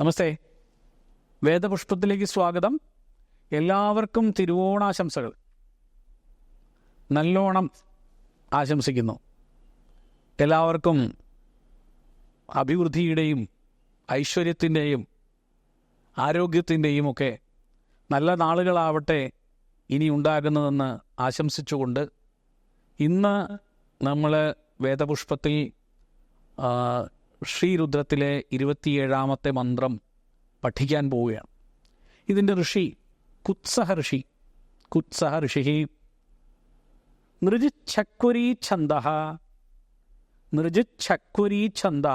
നമസ്തേ. വേദപുഷ്പത്തിലേക്ക് സ്വാഗതം. എല്ലാവർക്കും തിരുവോണാശംസകൾ. നല്ലോണം ആശംസിക്കുന്നു. എല്ലാവർക്കും അഭിവൃദ്ധിയുടെയും ഐശ്വര്യത്തിന്റെയും ആരോഗ്യത്തിന്റെയും ഒക്കെ നല്ല നാളുകളാവട്ടെ ഇനി ഉണ്ടാകുന്നതെന്ന് ആശംസിച്ചുകൊണ്ട് ഇന്ന് നമ്മൾ വേദപുഷ്പത്തിൽ ആ, ശ്രീരുദ്രത്തിലെ ഇരുപത്തിയേഴാമത്തെ മന്ത്രം പഠിക്കാൻ പോവുകയാണ്. ഇതിന്റെ ഋഷി കുത്സഹ ഋഷി. കുത്സഹ ഋഷി നൃജിച്ഛക്വരീ ഛന്ദ നൃജിച്ഛക്വരീ ഛന്ദ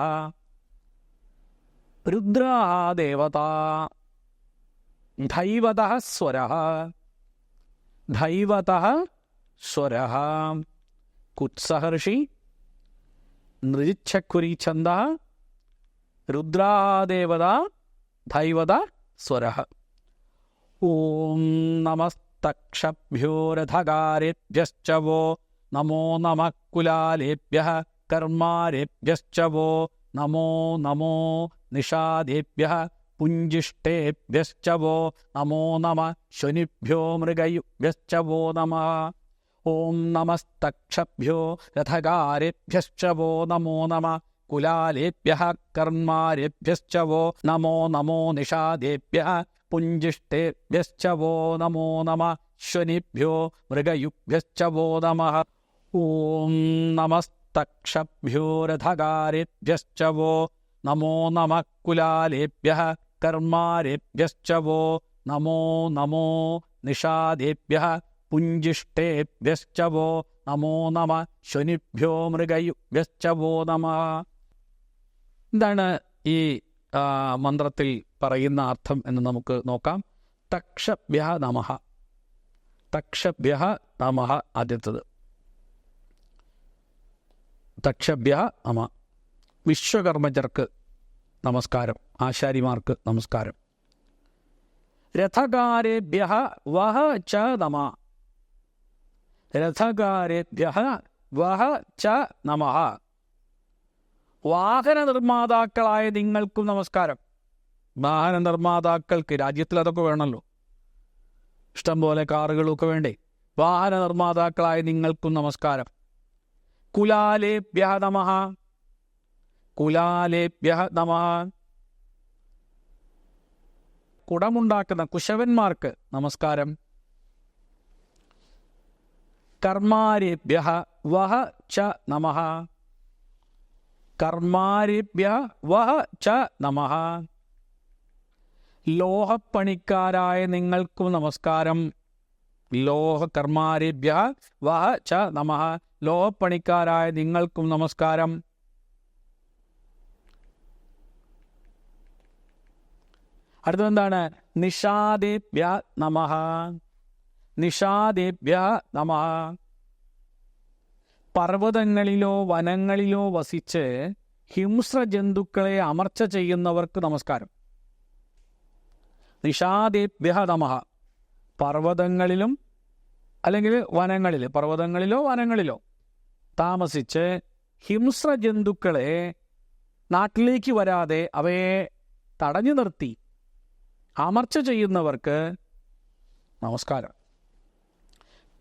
രുദ്രാദേവത ധൈവത സ്വര ധൈവത സ്വര. കുത്സഹ ഋഷി നൃജിച്ഛക്കുരി ഛന്ദ രുദ്രാദേവത ധൈവത സ്വര ഓം നമസ്തക്ഷഭ്യോരഥകാരേഭ്യശ്ച വോ നമോ നമ കുലാലേഭ്യ കർമാരേഭ്യശ്ച വോ നമോ നമോ നിഷാദേഭ്യ പുഞ്ചിഷ്ടേഭ്യശ്ച വോ നമോ നമ ശനിഭ്യോ മൃഗയുഭ്യശ്ച വോ നമ ഓം നമസ്തക്ഷഭ്യോ രഥകാരേഭ്യശ്ച വോ നമോ നമ കുലാലേഭ്യ കർമാരേഭ്യശ്ച വോ നമോ നമോ നിഷാദേഭ്യ പുഞ്ചിഷ്ടേഭ്യശ്ച വോ നമോ നമ ശ്വനിഭ്യോ മൃഗയുഭ്യശ്ച വോ നമ ഓം നമസ്തക്ഷഭ്യോ രഥകാരേഭ്യശ്ച വോ നമോ നമ കുലാലേഭ്യ കർമാരേഭ്യശ്ച വോ നമോ നമോ നിഷാദേഭ്യ പുഞ്ചിഷ്ടേഭ്യശ്ച വോ നമോ നമ. ശനിഭ്യോ മൃഗയുഭ്യശ്ച വോ നമ. എന്താണ് ഈ മന്ത്രത്തിൽ പറയുന്ന അർത്ഥം എന്ന് നമുക്ക് നോക്കാം. തക്ഷഭ്യ നമ. തക്ഷഭ്യ നമ ആദ്യത്തത്. തക്ഷഭ്യ നമ. വിശ്വകർമ്മജർക്ക് നമസ്കാരം. ആശാരിമാർക്ക് നമസ്കാരം. രഥകാരേഭ്യ വഹ ച നമ. രഥകാരേഭ്യ വഹ ച നമ വാഹന നിർമ്മാതാക്കളായ നിങ്ങൾക്കും നമസ്കാരം. വാഹന നിർമ്മാതാക്കൾക്ക് രാജ്യത്തിൽ അതൊക്കെ വേണമല്ലോ. ഇഷ്ടംപോലെ കാറുകളൊക്കെ വേണ്ടേ. വാഹന നിർമ്മാതാക്കളായ നിങ്ങൾക്കും നമസ്കാരം. കുലാലേഭ്യ നമ കുലാലേഭ്യ നമ കുടമുണ്ടാക്കുന്ന കുശവന്മാർക്ക് നമസ്കാരം. കർമാരേഭ്യ വഹ ച നമ. കർമാരേഭ്യ വഹ ച നമ. ലോഹപ്പണിക്കാരായ നിങ്ങൾക്കും നമസ്കാരം. ലോഹകർമാരേഭ്യ വഹ ച നമ. ലോഹപ്പണിക്കാരായ നിങ്ങൾക്കും നമസ്കാരം. അടുത്തെന്താണ് നിഷാദേഭ്യ നമ. നിഷാദേഭ്യ നമ. പർവതങ്ങളിലോ വനങ്ങളിലോ വസിച്ച് ഹിംസ്ര ജന്തുക്കളെ അമർച്ച ചെയ്യുന്നവർക്ക് നമസ്കാരം. നിഷാദേഭ്യ നമ. പർവതങ്ങളിലും അല്ലെങ്കിൽ വനങ്ങളിൽ പർവതങ്ങളിലോ വനങ്ങളിലോ താമസിച്ച് ഹിംസ്ര ജന്തുക്കളെ നാട്ടിലേക്ക് വരാതെ അവയെ തടഞ്ഞു നിർത്തി അമർച്ച ചെയ്യുന്നവർക്ക് നമസ്കാരം.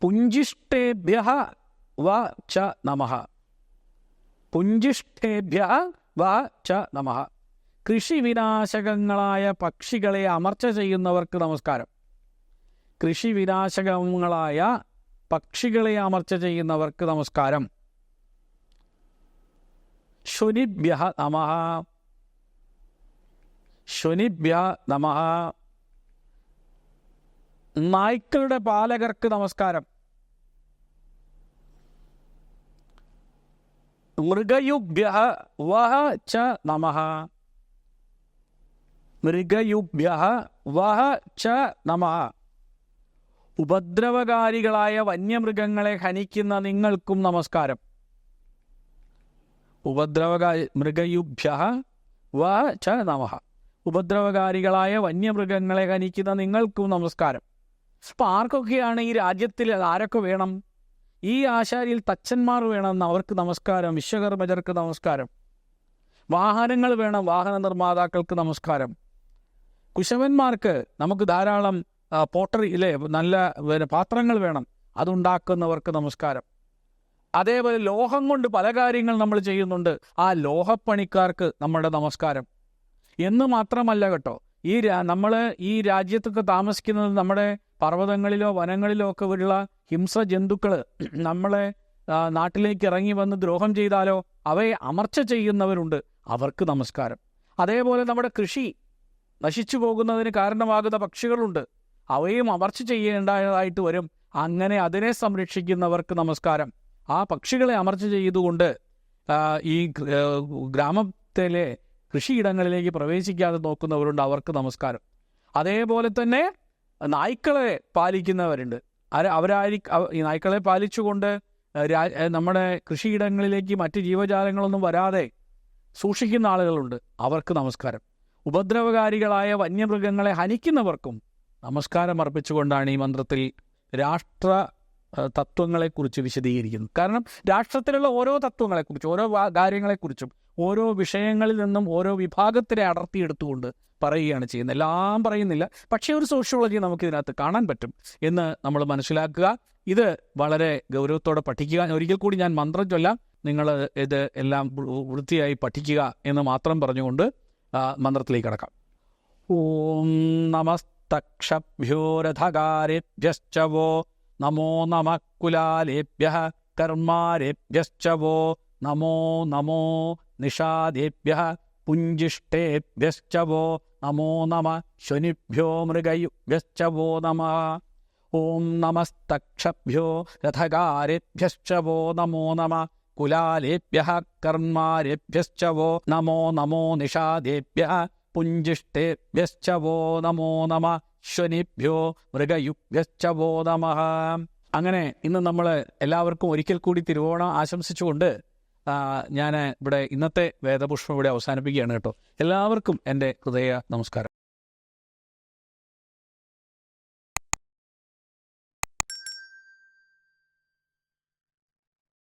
പുഞ്ചിഷ്ടേഭ്യ വ ച നമ. പുഞ്ചിഷ്ടേഭ്യ വ ച നമ. കൃഷി വിനാശകങ്ങളായ പക്ഷികളെ അമർച്ച ചെയ്യുന്നവർക്ക് നമസ്കാരം. കൃഷിവിനാശകങ്ങളായ പക്ഷികളെ അമർച്ച ചെയ്യുന്നവർക്ക് നമസ്കാരം. ശുനിഭ്യ നമ. ശുനിഭ്യ നമ. നായ്ക്കളുടെ പാലകർക്ക് നമസ്കാരം. മൃഗയുഭ്യ വഹ ച നമ മൃഗയുഭ്യ വഹ ച നമ ഉപദ്രവകാരികളായ വന്യമൃഗങ്ങളെ ഹനിക്കുന്ന നിങ്ങൾക്കും നമസ്കാരം। ഉപദ്രവകാരി മൃഗയുഭ്യ വ ച നമ। ഉപദ്രവകാരികളായ വന്യമൃഗങ്ങളെ ഹനിക്കുന്ന നിങ്ങൾക്കും നമസ്കാരം। അപ്പം ആർക്കൊക്കെയാണ് ഈ രാജ്യത്തിൽ ആരൊക്കെ വേണം? ഈ ആശാരിയിൽ തച്ചന്മാർ വേണമെന്ന് അവർക്ക് നമസ്കാരം വിശ്വകർമ്മജർക്ക് നമസ്കാരം. വാഹനങ്ങൾ വേണം വാഹന നിർമ്മാതാക്കൾക്ക് നമസ്കാരം. കുശവന്മാർക്ക് നമുക്ക് ധാരാളം പോട്ടറി ഇല്ലേ നല്ല പാത്രങ്ങൾ വേണം. അതുണ്ടാക്കുന്നവർക്ക് നമസ്കാരം. അതേപോലെ ലോഹം കൊണ്ട് പല കാര്യങ്ങൾ നമ്മൾ ചെയ്യുന്നുണ്ട്. ആ ലോഹപ്പണിക്കാർക്ക് നമ്മുടെ നമസ്കാരം. എന്ന് മാത്രമല്ല കേട്ടോ ഈ നമ്മൾ ഈ രാജ്യത്തൊക്കെ താമസിക്കുന്നത് നമ്മുടെ പർവതങ്ങളിലോ വനങ്ങളിലോ ഒക്കെ ഉള്ള ഹിംസ ജന്തുക്കൾ നമ്മളെ നാട്ടിലേക്ക് ഇറങ്ങി വന്ന് ദ്രോഹം ചെയ്താലോ അവയെ അമർച്ച ചെയ്യുന്നവരുണ്ട്. അവർക്ക് നമസ്കാരം. അതേപോലെ നമ്മുടെ കൃഷി നശിച്ചു പോകുന്നതിന് കാരണമാകുന്ന പക്ഷികളുണ്ട്. അവയും അമർച്ച ചെയ്യേണ്ടതായിട്ട് വരും. അങ്ങനെ അതിനെ സംരക്ഷിക്കുന്നവർക്ക് നമസ്കാരം. ആ പക്ഷികളെ അമർച്ച ചെയ്തുകൊണ്ട് ഈ ഗ്രാമത്തിലെ കൃഷിയിടങ്ങളിലേക്ക് പ്രവേശിക്കാതെ നോക്കുന്നവരുണ്ട്. അവർക്ക് നമസ്കാരം. അതേപോലെ തന്നെ നായ്ക്കളെ പാലിക്കുന്നവരുണ്ട്. ആര അവരായി ഈ നായ്ക്കളെ പാലിച്ചുകൊണ്ട് നമ്മുടെ കൃഷിയിടങ്ങളിലേക്ക് മറ്റ് ജീവജാലങ്ങളൊന്നും വരാതെ സൂക്ഷിക്കുന്ന ആളുകളുണ്ട്. അവർക്ക് നമസ്കാരം. ഉപദ്രവകാരികളായ വന്യമൃഗങ്ങളെ ഹനിക്കുന്നവർക്കും നമസ്കാരം അർപ്പിച്ചുകൊണ്ടാണ് ഈ മന്ത്രത്തിൽ രാഷ്ട്ര തത്വങ്ങളെക്കുറിച്ച് വിശദീകരിക്കുന്നു. കാരണം രാഷ്ട്രത്തിലുള്ള ഓരോ തത്വങ്ങളെക്കുറിച്ചും ഓരോ കാര്യങ്ങളെക്കുറിച്ചും ഓരോ വിഷയങ്ങളിൽ നിന്നും ഓരോ വിഭാഗത്തിനെ അടർത്തിയെടുത്തുകൊണ്ട് പറയുകയാണ് ചെയ്യുന്നത്. എല്ലാം പറയുന്നില്ല. പക്ഷേ ഒരു സോഷ്യോളജി നമുക്ക് ഇതിനകത്ത് കാണാൻ പറ്റും എന്ന് നമ്മൾ മനസ്സിലാക്കുക. ഇത് വളരെ ഗൗരവത്തോടെ പഠിക്കുക. ഒരിക്കൽ കൂടി ഞാൻ മന്ത്രം ചൊല്ലാം. നിങ്ങൾ ഇത് എല്ലാം വൃത്തിയായി പഠിക്കുക എന്ന് മാത്രം പറഞ്ഞുകൊണ്ട് മന്ത്രത്തിലേക്ക് കടക്കാം. ഓം നമസ്തക്ഷഭ്യോരഥകാരേഭ്യശ്ച വോ നമോ നമ കുലാലേഭ്യ കർമാരേഭ്യശ്ച വോ നമോ നമോ നിഷാദേഭ്യ പുഞ്ചിഷ്ടേഭ്യശ്ച വോ നമോ നമ ശനിഭ്യോ മൃഗയുഭ്യശ്ച വോ നമ ഓം നമസ്തക്ഷഭ്യോ രഥകാരേഭ്യശ്ച വോ നമോ നമ കുലാലേഭ്യ കർമാരേഭ്യശ്ച വോ നമോ നമോ നിഷാദേഭ്യ പുഞ്ചിഷ്ടേഭ്യശ്ച വോ നമോ നമ ശ്വനിഭ്യോ മൃഗയുഭ്യശ്ച വോ നമ അങ്ങനെ ഇന്ന് നമ്മൾ എല്ലാവർക്കും ഒരിക്കൽ കൂടി തിരുവോണം ആശംസിച്ചുകൊണ്ട് ഞാൻ ഇവിടെ ഇന്നത്തെ വേദപുഷ്പം ഇവിടെ അവസാനിപ്പിക്കുകയാണ് കേട്ടോ. എല്ലാവർക്കും എന്റെ ഹൃദയ നമസ്കാരം.